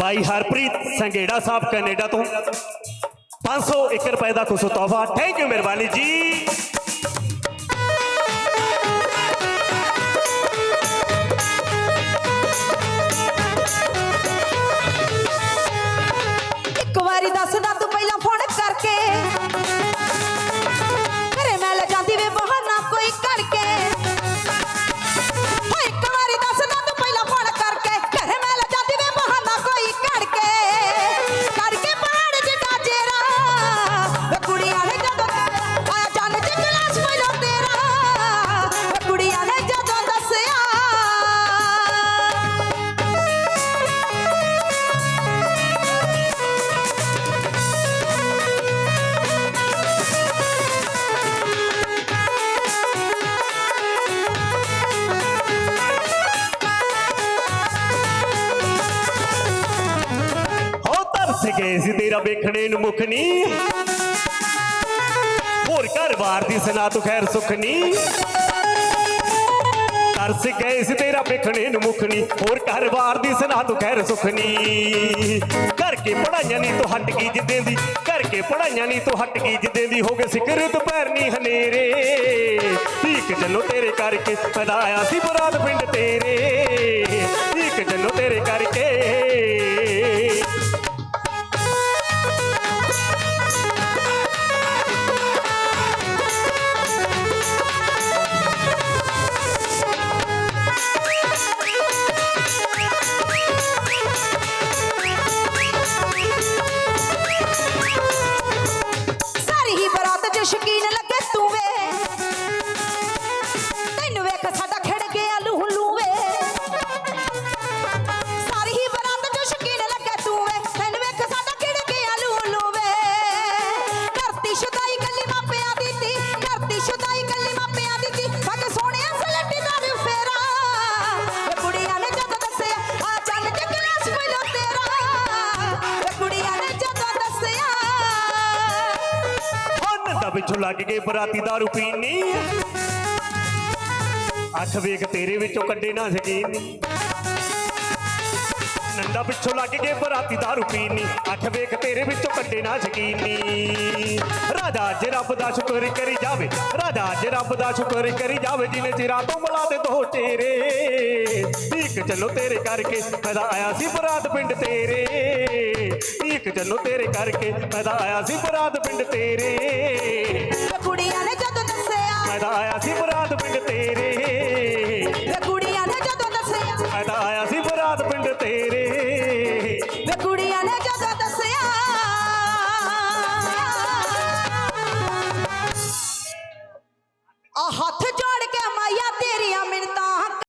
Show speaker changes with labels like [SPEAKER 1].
[SPEAKER 1] ਬਾਈ Harpreet Sanghera Sahib, Canada ਤੋਂ। 501 ਰੁਪਏ ਦਾ ਖੁਸ਼ ਤੋਹਫਾ। ਥੈਂਕ ਯੂ ਮਿਹਰਬਾਨੀ ਜੀ।
[SPEAKER 2] ਹੋ
[SPEAKER 1] ਗਏ ਸੀ, ਤੇਰਾ ਵੇਖਣੇ ਨੂੰ ਮੁਖ ਨੀ। ਹੋਰ ਘਰ-ਬਾਰ ਦੀ ਸੁਣਾ ਤੂੰ ਖੈਰ ਸੁਖ ਨੀ। ਤਰਸ ਗਏ ਸੀ, ਤੇਰਾ ਵੇਖਣੇ ਨੂੰ ਮੁਖ ਨੀ। ਹੋਰ ਘਰ-ਬਾਰ ਦੀ ਸੁਣਾ ਤੂੰ ਖੈਰ ਸੁਖ ਨੀ। ਕਰਕੇ ਪੜਾਈਆਂ ਨਹੀਂ ਤੂੰ ਹਟ ਗਈ ਜਿੱਦਾਂ ਦੀ। ਕਰਕੇ ਪੜਾਈਆਂ ਨਹੀਂ ਤੂੰ ਹਟ ਗਈ ਜਿੱਦਾਂ ਦੀ। ਹੋ ਗਏ ਸਿਕਰ ਦੁਪਹਿਰ ਨਹੀਂ ਹਨੇਰੇ। ਠੀਕ ਜਨੋ ਤੇਰੇ ਕਰਕੇ ਪੈਦਾ ਸੀ ਬਰਾਦ ਪਿੰਡ ਤੇਰੇ।
[SPEAKER 2] শেষ কিনলে
[SPEAKER 1] ਹਨ ਦਾ ਪਿੱਛੋਂ ਲੱਗ ਗਏ ਬਰਾਤੀ ਦਾਰੂ ਪੀਣੀ ਅੱਖ ਵੇਖ ਤੇਰੇ ਵਿੱਚੋਂ ਕੱਢੇ ਨਾ ਸਕੀਨ ਨੰਦਾ ਪਿੱਛੋਂ ਲੱਗ ਗਏ ਬਰਾਤੀ ਦਾਰੂ ਪੀਣੀ ਅੱਖ ਵੇਖ ਤੇਰੇ ਵਿੱਚੋਂ ਕੱਢੇ ਨਾ ਸਕੀਨੀ ਰਾਜਾ ਅੱਜ ਰੱਬ ਦਾ ਸ਼ੁਕਰ ਕਰੀ ਜਾਵੇ ਰਾਜਾ ਅੱਜ ਰੱਬ ਦਾ ਸ਼ੁਕਰ ਕਰੀ ਜਾਵੇ ਜਿਨੇ ਚਿਰਾਂ ਤੋਂ ਮਿਲਾ ਦੇ ਦੋ ਚਿਹਰੇ ਠੀਕ ਚੱਲੋ ਤੇਰੇ ਕਰਕੇ ਪੈਦਾ ਆਇਆ ਸੀ ਬਰਾਤ ਪਿੰਡ ਤੇਰੇ ਠੀਕ ਚੱਲੋ ਤੇਰੇ ਕਰਕੇ ਪੈਦਾ ਆਇਆ ਸੀ ਬਰਾਤ ਪਿੰਡ ਤੇਰੇ।
[SPEAKER 2] ਕੁੜੀਆਂ ਨੇ ਜਦੋਂ ਦੱਸਿਆ।
[SPEAKER 1] ਪੈਦਾ ਆਇਆ ਸੀ ਬਰਾਤ ਪਿੰਡ ਤੇਰੇ।